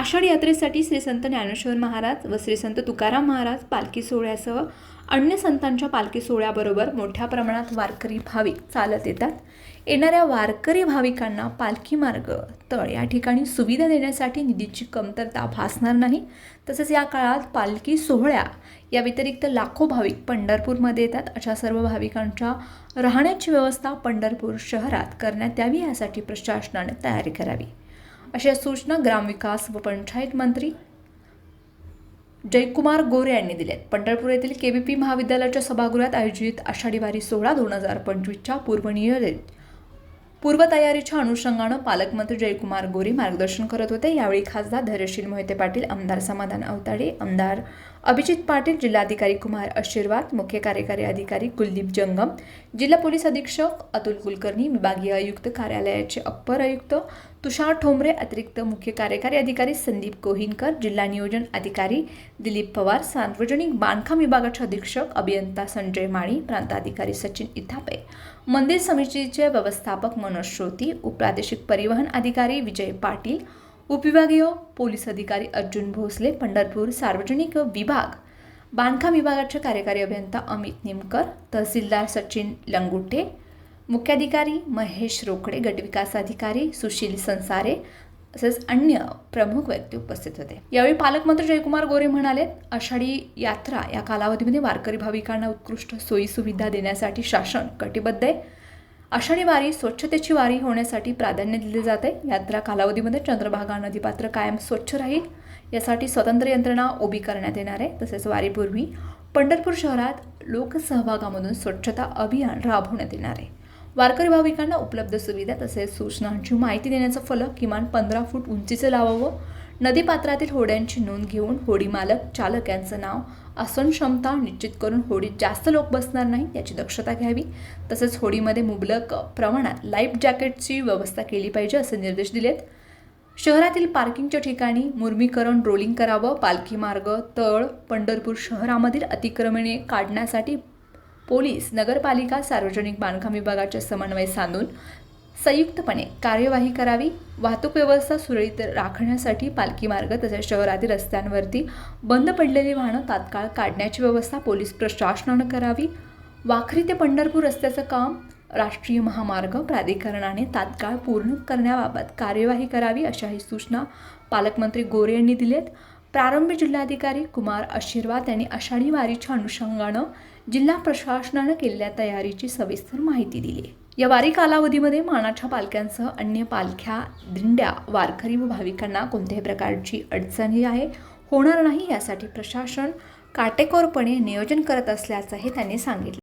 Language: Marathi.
आषाढ यात्रेसाठी श्री संत ज्ञानेश्वर महाराज व श्री संत तुकाराम महाराज पालखी सोहळ्यासह अन्य संतांच्या पालखी सोहळ्याबरोबर मोठ्या प्रमाणात वारकरी भाविक चालत येतात. येणाऱ्या वारकरी भाविकांना पालखी मार्ग तळ या ठिकाणी सुविधा देण्यासाठी निधीची कमतरता भासणार नाही. तसेच या काळात पालखी सोहळ्या या व्यतिरिक्त लाखो भाविक पंढरपूरमध्ये येतात. अशा सर्व भाविकांच्या राहण्याची व्यवस्था पंढरपूर शहरात करण्यात यावी यासाठी प्रशासनाने तयारी करावी. अशा सूचना ग्रामविकास व पंचायत मंत्री जयकुमार गोरे यांनी दिल्यात. पंढरपूर येथील के वी पी महाविद्यालयाच्या सभागृहात आयोजित आषाढी वारी सोहळा दोन हजार पंचवीसच्या पूर्वनियोजित पूर्वतयारीच्या अनुषंगानं पालकमंत्री जयकुमार गोरे मार्गदर्शन करत होते. यावेळी खासदार धैर्यशील मोहिते पाटील आमदार समाधान अवताडे आमदार अभिजित पाटील जिल्हाधिकारी कुमार आशीर्वाद मुख्य कार्यकारी अधिकारी कुलदीप जंगम जिल्हा पोलीस अधीक्षक अतुल कुलकर्णी विभागीय आयुक्त कार्यालयाचे अप्पर आयुक्त तुषार ठोंबरे अतिरिक्त मुख्य कार्यकारी अधिकारी संदीप कोहिनकर जिल्हा नियोजन अधिकारी दिलीप पवार सार्वजनिक बांधकाम विभागाचे अधीक्षक अभियंता संजय माळी प्रांताधिकारी सचिन इथापे मंदिर समितीचे व्यवस्थापक मनोज श्रोती उपप्रादेशिक परिवहन अधिकारी विजय पाटील उपविभागीय पोलीस अधिकारी अर्जुन भोसले पंढरपूर सार्वजनिक विभाग. बांधकाम विभागाचे कार्यकारी अभियंता अमित निमकर तहसीलदार सचिन लंगुटे मुख्याधिकारी महेश रोकडे गटविकास अधिकारी सुशील संसारे तसेच अन्य प्रमुख व्यक्ती उपस्थित होते. यावेळी पालकमंत्री जयकुमार गोरे म्हणाले आषाढी यात्रा या कालावधीमध्ये वारकरी भाविकांना उत्कृष्ट सोयी सुविधा देण्यासाठी शासन कटिबद्ध आहे. आषाढी वारी स्वच्छतेची वारी होण्यासाठी प्राधान्य दिले जाते. यात्रा कालावधीमध्ये चंद्रभागा नदीपात्र कायम स्वच्छ राहील. यासाठी स्वतंत्र यंत्रणा उभी करण्यात येणार आहे. तसेच वारीपूर्वी पंढरपूर शहरात लोकसहभागामधून स्वच्छता अभियान राबवण्यात येणार आहे. वारकरी भाविकांना उपलब्ध सुविधा तसेच सूचनांची माहिती देण्याचं फलक किमान पंधरा फूट उंचीचं लावावं. नदीपात्रातील होड्यांची नोंद घेऊन होडी मालक चालक यांचं नाव आसन क्षमता निश्चित करून होडीत जास्त लोक बसणार नाही याची दक्षता घ्यावी. तसेच होडीमध्ये मुबलक प्रमाणात लाईफ जॅकेटची व्यवस्था केली पाहिजे असे निर्देश दिलेत. शहरातील पार्किंगच्या ठिकाणी मुर्मीकरण रोलिंग करावं पालखी मार्ग तळ पंढरपूर शहरामधील अतिक्रमणे काढण्यासाठी पोलीस नगरपालिका सार्वजनिक बांधकाम विभागाचे समन्वय साधून संयुक्तपणे कार्यवाही करावी. वाहतूक व्यवस्था सुरळीत राखण्यासाठी पालखी मार्ग तसेच शहरातील रस्त्यांवरती बंद पडलेली वाहनं तात्काळ काढण्याची व्यवस्था पोलीस प्रशासनानं करावी. वाखरी ते पंढरपूर रस्त्याचं काम राष्ट्रीय महामार्ग प्राधिकरणाने तात्काळ पूर्ण करण्याबाबत कार्यवाही करावी अशाही सूचना पालकमंत्री गोरे यांनी दिलेत. प्रारंभी जिल्हाधिकारी कुमार आशीर्वाद यांनी आषाढी वारीच्या अनुषंगानं जिल्हा प्रशासनानं केलेल्या तयारीची सविस्तर माहिती दिली या वारी कालावधीमध्ये मानाच्या पालख्यांसह अन्य पालख्या दिंड्या वारकरी व भाविकांना कोणत्याही प्रकारची अडचणी आहे होणार नाही यासाठी प्रशासन काटेकोरपणे नियोजन करत असल्याचंही त्यांनी सांगितलं.